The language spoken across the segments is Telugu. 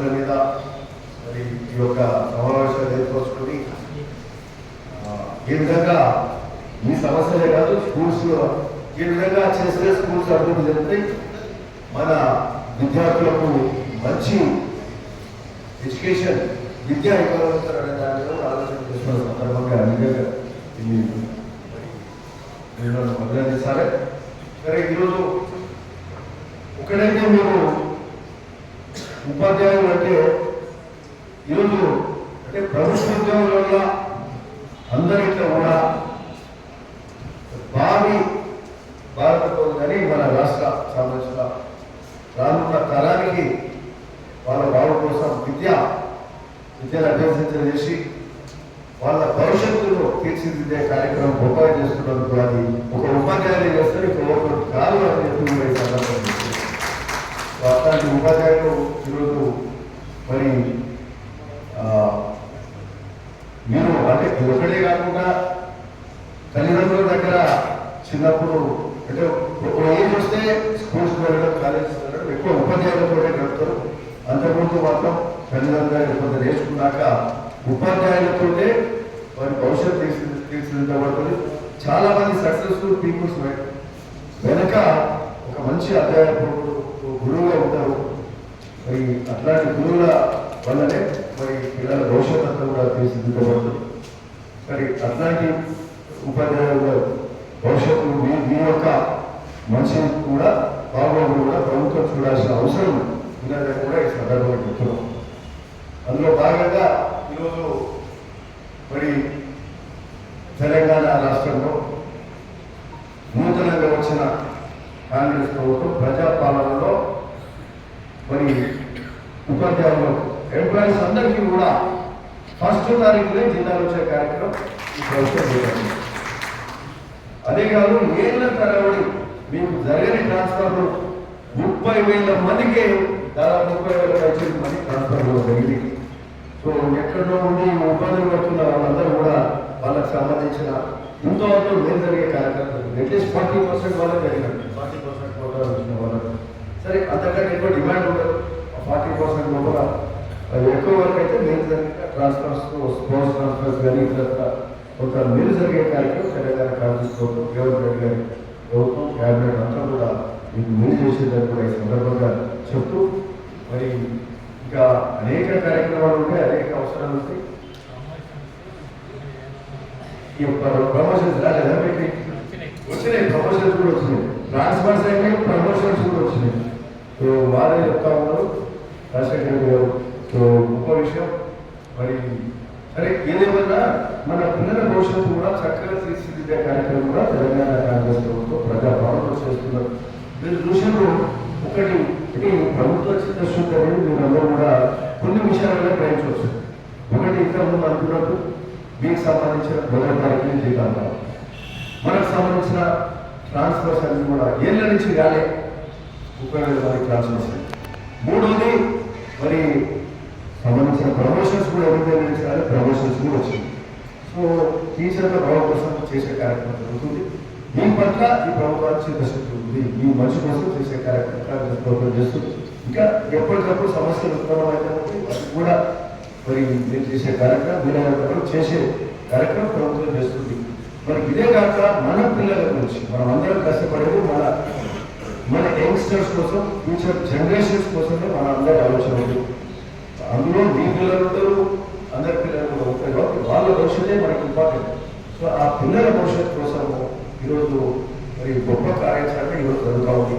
సమస్యల మీద మరి ఈ యొక్క సమావేశాలు ఏర్పరచుకొని ఈ విధంగా ఈ సమస్యలే కాదు స్కూల్స్లో ఏ విధంగా చేస్తే స్కూల్స్ అభివృద్ధి చెందుతాయి మన విద్యార్థులకు మంచి ఎడ్యుకేషన్ విద్య ఇవ్వగలుగుతారనే దాని మీద ఆలోచన చేస్తున్న సందర్భంగా నిజంగా ఇది నేను సరే ఈరోజు ఒకడైతే మీరు ఉపాధ్యాయ అంటే అంటే ప్రభుత్వ ఉద్యోగుల వల్ల అందరిట్లో కూడా భావి భారతతో కానీ మన రాష్ట్ర సంబంధించిన రానున్న తరానికి వాళ్ళ బాగు కోసం విద్య విద్యను అభ్యసించడం చేసి వాళ్ళ భవిష్యత్తులో తీర్చిదిద్దే కార్యక్రమం గొప్పగా చేస్తున్నందుకు అది. ఒక ఉపాధ్యాయులు చేస్తారు ఇక్కడ ఒకరు కాదు అని చెప్పి కూడా అట్లాంటి ఉపాధ్యాయులు ఈరోజు మరి ఆ, మీరు అంటే ఇది ఒకటే కాకుండా తల్లిదండ్రుల దగ్గర చిన్నప్పుడు అంటే ఒక ఏజ్ వస్తే స్కూల్స్ వెళ్ళడం కాలేజెస్ వెళ్ళడం ఎక్కువ ఉపాధ్యాయులతోనే గడుపుతారు. అంతకుముందు మాత్రం తల్లిదండ్రులు కొంత నేర్చుకున్నాక ఉపాధ్యాయులతోనే వారి భవిష్యత్తు తీర్చి తీర్చిదిద్దబడుతుంది. చాలా మంది సక్సెస్ఫుల్ పీపుల్స్ వెనక ఒక మంచి అధ్యాపకుడు గురువుగా ఉంటారు. మరి అట్లాంటి గురువుల వల్లనే మరి పిల్లల భవిష్యత్తు అంతా కూడా తీర్చిదిద్దబడుతుంది. మరి అట్లాంటి ఉపాధ్యాయుల భవిష్యత్తు మీ యొక్క మనిషి కూడా బాగోగులు కూడా ప్రభుత్వం చూడాల్సిన అవసరం ఉంది కూడా ఈ సందర్భంగా చెప్తున్నాం అందులో భాగంగా ఈరోజు మరి తెలంగాణ రాష్ట్రంలో నూతనంగా వచ్చిన కాంగ్రెస్ ప్రభుత్వం ప్రజాపాలనలో మరి ఉపాధ్యాయులు ఎంప్లాయీస్ అందరికీ కూడా ఫస్ట్ తారీఖునే జిల్లాలో వచ్చే కార్యక్రమం ఈ ప్రభుత్వం చేపట్టింది అదే కాదు ఏళ్ళ తరబడి మీకు జరగని ట్రాన్స్ఫర్లు ముప్పై వేల మందికి దాదాపు ముప్పై వేల వచ్చిన మంది ట్రాన్స్ఫర్ జరిగింది. సో ఎక్కడో ఉండి ఉపాధి పడుతున్న వాళ్ళందరూ కూడా వాళ్ళకి సంబంధించిన ఇంతవరకు మేలు జరిగే కార్యక్రమం జరిగింది అట్లీస్ట్ ఫార్టీ పర్సెంట్ వాళ్ళే జరిగినట్టు ఫార్టీ పర్సెంట్ కోటా వచ్చిన వాళ్ళకి. సరే అంతకంటే ఎక్కువ డిమాండ్ ఉండదు. ఫార్టీ పర్సెంట్ లోపల అది ఎక్కువ వరకు అయితే మేలు జరిగిన ట్రాన్స్ఫర్స్ స్పోర్ట్స్ ట్రాన్స్ఫర్స్ కానీ ఇతర ఒక మీరు జరిగే కార్యక్రమం తెలంగాణ కాంగ్రెస్ ప్రభుత్వం రేవంత్ రెడ్డి గారి ప్రభుత్వం క్యాబినెట్ అంతా కూడా మీకు మేలు చేసేదని కూడా ఈ సందర్భంగా చెప్తూ మరి ఇంకా అనేక కార్యక్రమాలు ఉంటాయి అనేక అవసరాలు ఉంటాయి. ఈ ప్రమోషన్స్ రాలేదా మీకు? వచ్చినాయి ప్రమోషన్స్ కూడా వచ్చినాయి. ట్రాన్స్ఫర్స్ అయినాయి ప్రమోషన్స్ కూడా వచ్చినాయి. సో వారే చెప్తా ఉన్నారు. రాజశేఖర్ గారు సో గొప్ప విషయం. మరి సరే ఏదేమన్నా మన పిల్లల భవిష్యత్తు కూడా చక్కగా తీర్చిదిద్దే కార్యక్రమం కూడా తెలంగాణ కాంగ్రెస్ ప్రభుత్వం ప్రజాపాలన చేస్తున్నారు. మీరు చూసినప్పుడు ఒకటి అంటే ప్రభుత్వ చిత్తశుద్ధి అనేది మీరు అందరూ కూడా కొన్ని విషయాలలో గ్రహించవచ్చు. ఒకటి ఇంతకుముందు అనుకున్నట్టు మీకు సంబంధించిన మొదటి తారీఖు జీతాలు మనకు సంబంధించిన ట్రాన్స్ఫర్స్ అన్ని కూడా ఏళ్ళ నుంచి కాలే ముప్పై వేల ట్రాన్స్ఫర్స్. మూడోది మరి సంబంధించిన ప్రమోషన్స్ కూడా ఎవరికైనా చేయాలి ప్రమోషన్స్ కూడా వచ్చింది. సో టీచర్ల భావం కోసం చేసే కార్యక్రమం జరుగుతుంది. మీ పట్ల ఈ ప్రభుత్వానికి చిత్తశుద్ధి ఉంది. మీ మంచి కోసం చేసే కార్యక్రమం ప్రభుత్వం చేస్తుంది. ఇంకా ఎప్పటికప్పుడు సమస్యలు ఉత్పన్నమైతే ఉంటాయి. కూడా మరి మీరు చేసే కార్యక్రమం వీలైనంత చేసే కార్యక్రమం ప్రభుత్వం చేస్తుంది. మరి ఇదే కాక మన పిల్లల గురించి మనం అందరం కష్టపడేది మన మన యంగ్స్టర్స్ కోసం ఫ్యూచర్ జనరేషన్స్ కోసమే మన అందరి ఆలోచన ఉంది. అందులో మీ పిల్లలు ఉంటారు అందరి పిల్లలు కూడా ఉంటారు కాబట్టి వాళ్ళ భవిష్యత్తే మనకి ఇంపార్టెంట్ సో ఆ పిల్లల భవిష్యత్తు కోసం ఈరోజు మరి గొప్ప కార్యాచరణ ఈరోజు జరుగుతూ ఉంది.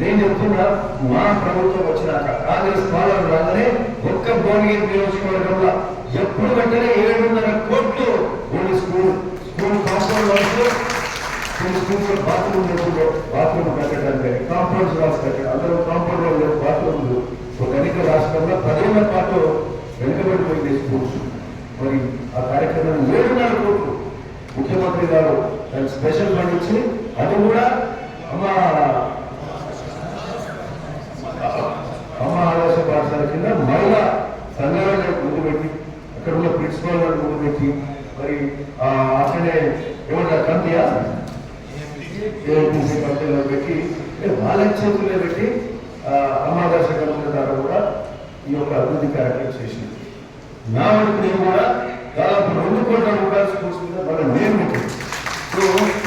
నేను చెప్తున్నా మా ప్రభుత్వం వచ్చినాక కాంగ్రెస్ పాలన రాగానే ఒక్క భువనగిరి నియోజకవర్గంలో ఎప్పుడు వెంటనే ఏడున్నర కోట్లు ఓన్లీ స్కూల్. స్కూల్ కాంపౌండ్ వాళ్ళు కొన్ని స్కూల్లో బాత్రూమ్ లేకుండా బాత్రూమ్ కట్టడానికి కాంపౌండ్స్ రాసి కట్టడం అందరూ కాంపౌండ్లో లేవు బాత్రూమ్ ఒక గణిత రాష్ట్రంలో పదేళ్ళ పాటు వెనుకబడిపోయింది స్కూల్స్ మరి ఆ కార్యక్రమం ఏడున్నర కోట్లు. ముఖ్యమంత్రి గారు దానికి స్పెషల్ ఫండ్ ఇచ్చి అది కూడా అమ్మ అమ్మ ఆదర్శ పాఠశాల కింద మహిళా సంఘాలను ముందు పెట్టి అక్కడ ఉన్న ప్రిన్సిపాల్ గారు ముందు పెట్టి మరి అతనే అట్లనే ఏమంటారు కంతియా ఏపీసీ కంపెనీలో పెట్టి వాళ్ళ చేతుల్లో పెట్టి ఆ, అమ్మాదర్శ ద్వారా కూడా ఈ యొక్క అభివృద్ధి కార్యక్రమం చేసింది. నా వరకు కూడా దాదాపు రెండు కోట్ల రూపాయలు స్కూల్స్ మీద మనం నియమించాం సో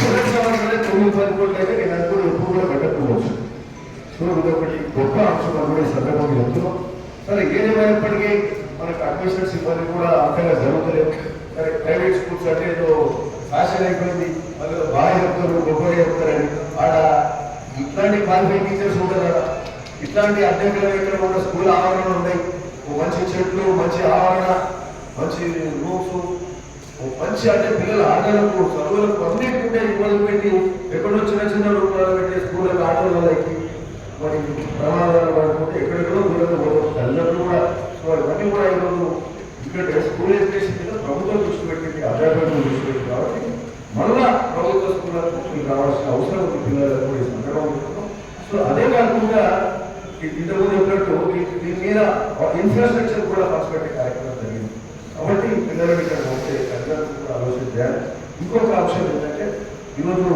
మొదటి సంవత్సరమే తొమ్మిది పది కోట్లు అయితే నేను అనుకుని ఎప్పుడు కూడా పెట్టకపోవచ్చు. సో ఇదొకటి గొప్ప అంశం అని కూడా ఈ సందర్భంగా చెప్తున్నాం. సరే ఏదేమైనప్పటికీ మనకు అడ్మిషన్స్ ఇవ్వాలి కూడా అంతగా జరుగుతలేదు సరే ప్రైవేట్ స్కూల్స్ అంటే ఏదో ఫ్యాషన్ అయిపోయింది వాళ్ళు బాగా చెప్తారు గొప్పగా చెప్తారని ఆడ ఇట్లాంటి క్వాలిఫైడ్ టీచర్స్ ఉంటారు కదా. ఇట్లాంటి అధ్యక్షుల దగ్గర ఉన్న స్కూల్ ఆవరణలు ఉన్నాయి. మంచి చెట్లు మంచి ఆవరణ మంచి రూమ్స్ మంచి అంటే పిల్లల ఆటలకు చదువులకు అన్నిటికంటే ఇబ్బంది పెట్టి ఎక్కడో చిన్న చిన్న రూపాయలు పెట్టే స్కూళ్ళకి ఆటోలకి మరి ప్రమాదాలు పడుకుంటే ఎక్కడెక్కడో దూరంగా పోతాం తల్లిదండ్రులు కూడా సో ఇవన్నీ కూడా ఈరోజు ఇక్కడ స్కూల్ ఎడ్యుకేషన్ మీద ప్రభుత్వం దృష్టి పెట్టింది అధ్యాపకులు దృష్టి పెట్టింది కాబట్టి మళ్ళా ప్రభుత్వ స్కూళ్ళకు మీకు రావాల్సిన అవసరం ఉంది పిల్లలకు కూడా ఈ సందర్భం చెప్తున్నాం. సో అదే కాకుండా ఈ- ఇంతకుముందు చెప్పినట్టు ఈ- దీని మీద ఇన్ఫ్రాస్ట్రక్చర్ కూడా ఖర్చు కార్యక్రమం జరిగింది. కాబట్టి పిల్లలు ఇక్కడ పోతే తల్లిదండ్రులు కూడా ఆలోచన చేయాలి. ఇంకొక అంశం ఏంటంటే ఈరోజు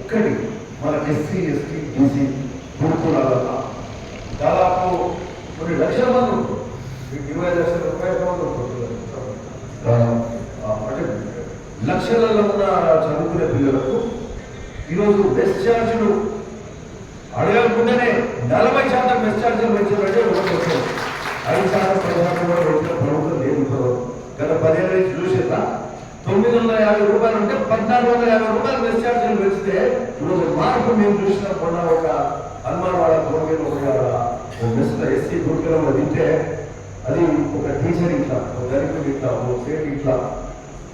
ఎక్కడి మన ఎస్సీ ఎస్టీ బీసీ గురుకులాల దాదాపు కొన్ని లక్షల మంది ఉంటారు ఇరవై లక్షల రూపాయల మంది ఉంటారు అంటే లక్షలలో ఉన్న చదువుకునే పిల్లలకు ఈరోజు బెస్ట్ ఛార్జీలు అడగకుండానే నలభై శాతం బెస్ట్ ఛార్జీలు పెంచారంటే ఒకటి వచ్చారు ఐదు శాతం పదిహేను కూడా పెట్టిన ప్రభుత్వం లేదు ఇప్పుడు గత పదిహేను నుంచి చూసిందా తొమ్మిది వందల యాభై రూపాయలు ఉంటే పద్నాలుగు వందల యాభై రూపాయలు బెస్ట్ ఛార్జీలు పెంచితే ఈరోజు మార్పు మేము చూసిన మొన్న ఒక హనుమాన్వాడ భోగిలో ఒక బెస్ట్ ఎస్సీ గురుకులంలో తింటే అది ఒక టీచర్ ఇట్లా ఒక దళితుడు ఇట్లా ఒక సేట్ ఇట్లా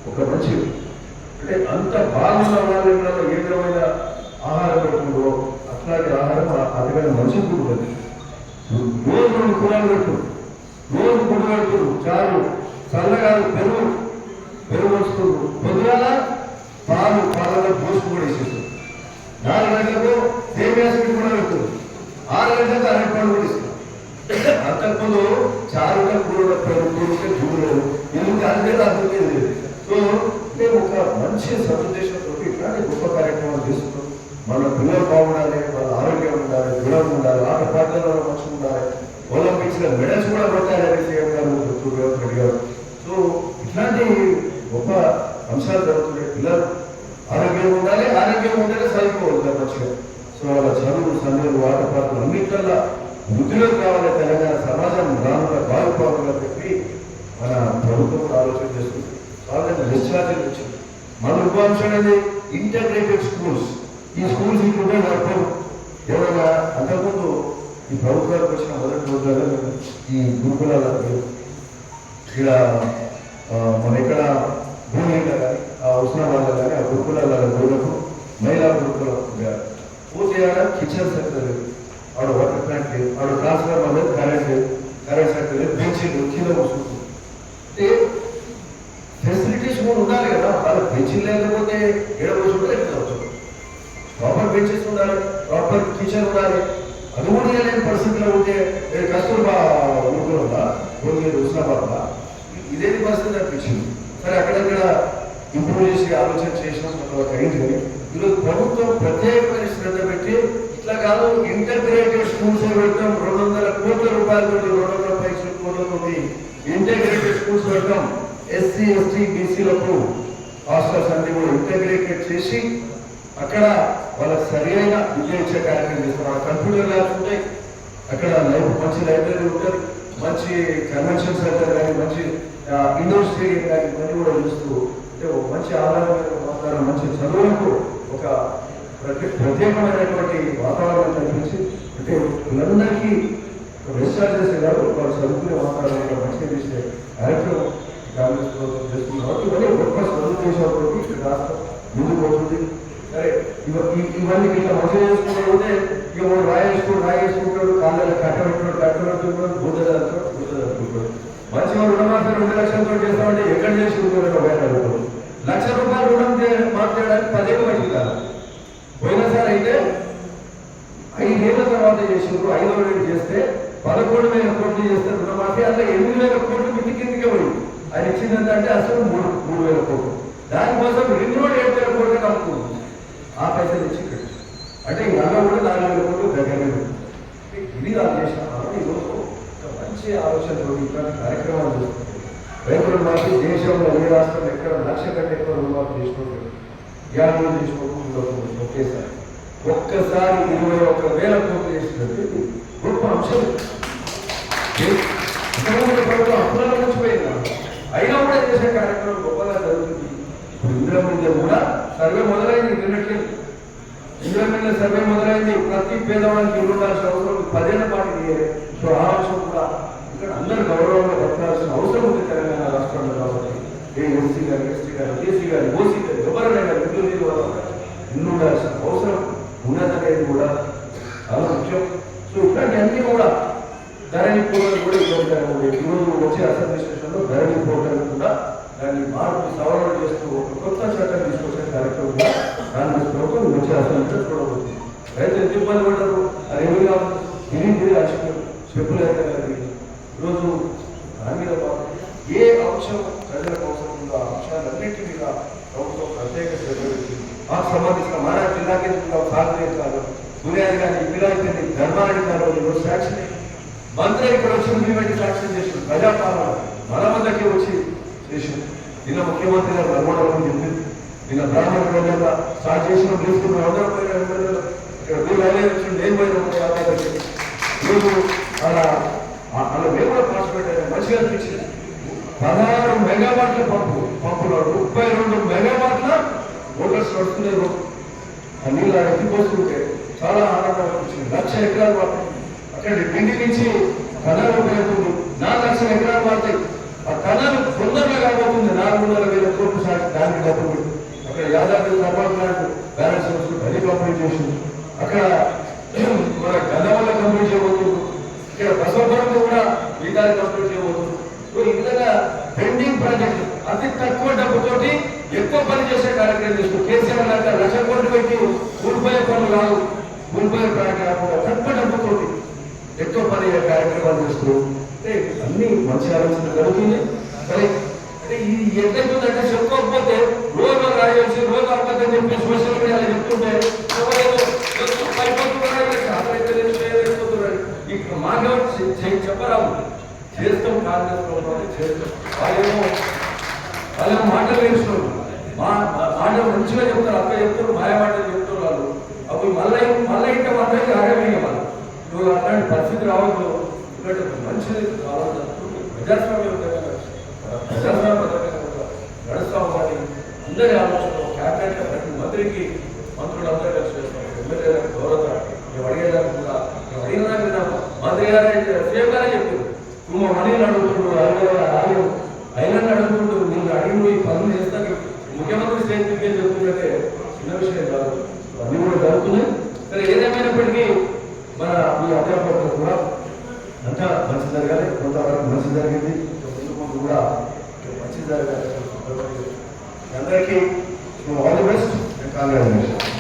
ఒక మంచి అంటే అంత బాగున్న వాళ్ళ ఏ విధమైన ఆహారం పెట్టుకుందో అట్లాంటి ఆహారం అతగా మంచి ఫుడ్ రోజు రెండు కూరలు పెట్టు. రోజు గుడి పెడుతు చారు చల్లగారు పెరుగు. పెరుగు వస్తుంది పొద్దుగాల పాలు పాలలో పోసుకు కూడా ఇస్తుంది నాలుగు గంటలకు సేమియా కూడా పెడుతుంది ఆరు గంటలకు అరటి పండు కూడా ఇస్తుంది అంతకుముందు చారుగా కూర కూరుంటే చూడలేదు ఎందుకు అంటే అర్థమే లేదు. సో మేము ఒక మంచి సదుద్దేశంతో ఇట్లాంటి గొప్ప కార్యక్రమాలు చేస్తున్నాం మన పిల్లలు బాగుండాలి వాళ్ళ ఆరోగ్యం ఉండాలి దృఢం ఉండాలి ఆట పాటలలో మంచి ఉండాలి. ఒలింపిక్స్లో మెడల్స్ కూడా కొట్టాలని సీఎం గారు చెప్తూ సో ఇట్లాంటి గొప్ప అంశాలు జరుగుతున్నాయి. పిల్లలు ఆరోగ్యం ఉండాలి ఆరోగ్యం ఉండాలి చదువుకోవాలి మంచిగా. సో వాళ్ళ చదువు సందేహాలు ఆట పాటలు అన్నిట్లల్లో వృద్ధిలోకి రావాలి తెలంగాణ సమాజం రానున్న బాగుపడాలని చెప్పి మన ప్రభుత్వం ఆలోచన చేస్తుంది. వాళ్ళకి డిశ్చార్జ్ వచ్చింది. మన రూపాంశం అనేది ఇంటగ్రేటెడ్ స్కూల్స్ ఈ స్కూల్స్ ఇట్లుంటే నడపరు. ఎవరైనా అంతకుముందు ఈ ప్రభుత్వాలకు వచ్చిన మొదటి రోజులలో ఈ గురుకులాల ఇక్కడ మన ఇక్కడ భూమి కానీ ఆ ఉస్మానాబాద్ కానీ ఆ గురుకులాల గురులకు మహిళా గురుకులం పూర్తిగా కిచెన్ సెక్టర్ లేదు. ఆడ వాటర్ ప్లాంట్ లేదు. ఆడ ట్రాన్స్ఫర్ లేదు కరెంట్ లేదు కరెంట్ సెక్టర్ లేదు బెంచీలు కింద వస్తుంది అంటే ఫెసిలిటీస్ కూడా ఉండాలి కదా వాళ్ళ బెంచీలు లేకపోతే ఏడ కూర్చుంటే ఎక్కడ ప్రాపర్ బెంచెస్ ఉండాలి ప్రాపర్ కిచెన్ ఉండాలి. అది కూడా లేని పరిస్థితిలో ఉంటే నేను కస్తూర్బా ఊరిలో ఉందా ఊరిలో హుస్నాబాద్ ఇదేది పరిస్థితి అనిపించింది. సరే అక్కడక్కడ ఇంప్రూవ్ చేసి ఆలోచన చేసినాం కొంతవరకు అయింది. కానీ ఈరోజు ప్రభుత్వం ప్రత్యేకమైన శ్రద్ధ పెట్టి ఇట్లా కాదు ఇంటగ్రేటెడ్ స్కూల్స్ పెడతాం రెండు వందల కోట్ల రూపాయలు రెండు వందల పైసలు కోట్లతోటి ఇంటగ్రేటెడ్ స్కూల్స్ పెడతాం. ఎస్సీ ఎస్టీ బీసీలకు హాస్టల్స్ అన్ని కూడా ఇంటగ్రేటెడ్ చేసి అక్కడ వాళ్ళకి సరి అయిన విద్య ఇచ్చే కార్యక్రమం చేస్తున్నారు ఆ కంప్యూటర్ ల్యాబ్స్ ఉంటాయి. అక్కడ లైఫ్ మంచి లైబ్రరీ ఉంటుంది. మంచి కన్వెన్షన్ సెంటర్ కానీ మంచి ఇండోర్ స్టేడియం కానీ ఇవన్నీ కూడా చూస్తూ అంటే ఒక మంచి ఆధారమైన వాతావరణం మంచి చదువులకు ఒక ప్రతి ప్రత్యేకమైనటువంటి వాతావరణం కల్పించి అంటే పిల్లలందరికీ డిశ్చార్జ్ చేసే కాదు వాళ్ళు చదువుకునే వాతావరణం మంచిగా చేసే కార్యక్రమం. కాంగ్రెస్ ప్రభుత్వం చేస్తుంది కాబట్టి ఇవన్నీ గొప్ప సదుద్దేశాలతో ఇక్కడ రాష్ట్రం ముందుకు పోతుంది సరే ఇవన్నీ ఇట్లా చేసుకుంటూ ఉంటే ఇక రాయేసుకుంటాడు కాళ్ళలో రుణమాఫీ రెండు లక్షలతో చేస్తామంటే ఎక్కడ చేసుకుంటాడు ఒక వేల రూపాయలు లక్ష రూపాయలు రుణం చే- పదేళ్ళు పోయినసారి అయితే ఐదేళ్ళ తర్వాత ఐదో చేస్తే పదకొండు వేల కోట్లు చేస్తే రుణమాఫీ అందులో ఎనిమిది వేల కోట్లు మిట్టి కిందకే పోయింది. ఆయన ఇచ్చింది అంటే అసలు మూడు మూడు వేల కోట్లు. దానికోసం రింగ్ రోడ్ ఏడు వేల కోట్లు కలుపుకుంది. ఆ పైసలు ఇచ్చి ఇక్కడ. అంటే ఈ నల్ల కూడా నాలుగు వేల కోట్లు దగ్గర ఇది వాళ్ళు చేసిన పనులు ఈరోజు ఒక మంచి ఆలోచనతో ఇట్లాంటి కార్యక్రమాలు చేస్తుంది రైతులు మాకు దేశంలో ఏ రాష్ట్రం ఎక్కడ లక్ష కంటే ఎక్కువ రుణమాఫీ చేసుకుంటారు యాభై చేసుకోవడం ఒకేసారి. ఒక్కసారి ఇరవై ఒక్క వేల కోట్లు చేసినట్టు గొప్ప అంశం అప్పుల నుంచి అప్పులలో వచ్చిపోయింది అయినా కూడా చేసే కార్యక్రమం గొప్పగా జరుగుతుంది. ఇప్పుడు ఇందిరా మీద కూడా సర్వే మొదలైంది నిన్నట్లేదు ఇందిరా మీద సర్వే మొదలైంది. ప్రతి పేదవానికి ఇల్లు ఉండాల్సిన అవసరం పదేళ్ళ పాటు ఇయ్యలే. సో ఆ అంశం కూడా. ఇక్కడ అందరూ గౌరవంగా బతకాల్సిన అవసరం ఉంది తెలంగాణ రాష్ట్రంలో కాబట్టి. ఏ ఎస్సీ గారు ఎస్టీ గారు ఏసీ గారు ఓసీ గారు ఎవరైనా గారు ఇల్లు లేని వాళ్ళు ఇల్లు ఉండాల్సిన అవసరం ఉన్నదనేది కూడా చాలా ముఖ్యం. సో ఇట్లాంటి అన్నీ కూడా ధరణి పోర్టల్ కూడా ఇవ్వగలరు ఈరోజు వచ్చే అసోసియేషన్లో ధరణి పోర్టల్ కూడా దాన్ని మార్పు సవరణ చేస్తూ ఒక కొత్త చట్టం తీసుకొచ్చే కార్యక్రమం కూడా కాంగ్రెస్ ప్రభుత్వం వచ్చే అసెంబ్లీలో చూడబోతుంది. రైతులు ఎంత ఇబ్బంది పడ్డారు? అది ఏమి తిరిగి తిరిగి అచ్చిపోయారు చెప్పులు అయితే ఈరోజు దాని మీద ఏ అంశం ప్రజలకు అవసరం ఉందో ఆ అంశాలన్నింటి మీద ప్రభుత్వం ప్రత్యేక శ్రద్ధ పెట్టింది మాకు సంబంధించిన మన జిల్లాకి సాగునీరు కాదు. సూర్యాది కానీ పిల్లలకి ధర్మారెడ్డి గారు ఈరోజు సాక్షన్ మంత్రి ఇక్కడ వచ్చి ఇంప్లిమెంట్ సాక్షన్ చేసిన ప్రజాపాలన మన వద్దకే వచ్చి చేసింది నిన్న ముఖ్యమంత్రి గారు నల్గొండలో చెప్పింది నిన్న బ్రాహ్మణ ప్రజల స్టార్ట్ చేసిన తీసుకున్న ఇక్కడ మీరు వచ్చి నేను పోయిన అలా అలా మేము కూడా పార్టిసిపేట్ అయ్యాం మంచిగా అనిపించింది. పదహారు మెగావాట్ల పంపు పంపులో ముప్పై రెండు మెగావాట్ల మోటార్స్ నడుస్తున్నారు ఆ నీళ్ళు ఎత్తిపోస్తుంటే చాలా ఆనందం అనిపించింది. లక్ష ఎకరాలు వాడుతుంది ఇక్కడ ఢిల్లీ నుంచి కథలు పెరుగుతుంది నాలుగు లక్షల ఎకరాలు పడతాయి ఆ కథలు తొందరగా కాబోతుంది నాలుగున్నర వేల కోట్లు సాగి దానికి డబ్బులు. అక్కడ యాదాద్రి థర్మల్ ప్లాంట్ బ్యాలెన్స్ వస్తుంది అది కంప్లీట్ చేసింది అక్కడ మన గంధవల్ల కంప్లీట్ చేయబోతుంది. ఇక్కడ బసవపురంలో కూడా మిగతా కంప్లీట్ చేయబోతుంది. ఈ విధంగా పెండింగ్ ప్రాజెక్ట్ అతి తక్కువ డబ్బుతోటి ఎక్కువ పని చేసే కార్యక్రమం చేస్తూ కేసీఆర్ లాగా లక్ష కోట్లు పెట్టి ఊడిపోయే పనులు కాదు ఊడిపోయే కార్యక్రమం తక్కువ డబ్బుతోటి ఎక్కువ పని అయ్యే కార్యక్రమాలు చేస్తూ అంటే అన్ని మంచి ఆలోచన జరుగుతుంది సరే అంటే ఇది ఎట్లయితుందంటే చెప్పుకోకపోతే రోజు రాయాల్సి రోజు అర్థం చెప్పి సోషల్ మీడియాలో చెప్తుంటే ఎవరేదో చెప్పరాము చేస్తాం కాంగ్రెస్ ప్రభుత్వం చేస్తాం. వాళ్ళేమో వాళ్ళేమో మాటలు వేస్తున్నారు. మా మా- మాట మంచిగా చెప్తారు అక్క చెప్తారు మాయ మాటలు చెప్తున్నారు అప్పుడు మళ్ళీ మళ్ళీ ఇంకా మళ్ళీ ఆగమే వాళ్ళు. నువ్వు అట్లాంటి పరిస్థితి రావద్దు. ఎందుకంటే మంచిది కావాలి ప్రజాస్వామ్యం తెలంగాణ. ప్రజాస్వామ్య పథకంగా నడుస్తా ఉండాలి అందరి ఆలోచన క్యాబినెట్ ప్రతి మంత్రికి మంత్రులందరూ కలిసి చేస్తారు. ఎమ్మెల్యేలకు గౌరవ మేము అడిగేదానికి కూడా మేము అడిగినాక విన్నాము మంత్రి గారే సీఎం గారే చెప్పారు. నువ్వు మనీలు అడుగుతుండు ఆయన అయినా అడుగుతుంటూ నిన్ను అడిగి ఈ పనులు చేస్తాను ముఖ్యమంత్రి స్టేట్ మీకే చెప్తుందంటే చిన్న విషయం కాదు. అన్నీ కూడా జరుగుతున్నాయి. సరే ఏదేమైనప్పటికీ మన మీ అధ్యాపకులు కూడా అంతా మంచి జరగాలి. కొంతవరకు మంచి జరిగింది. ముందు కూడా మంచి జరగాలి. అందరికీ ఆల్ ది బెస్ట్. కాంగ్రాచులేషన్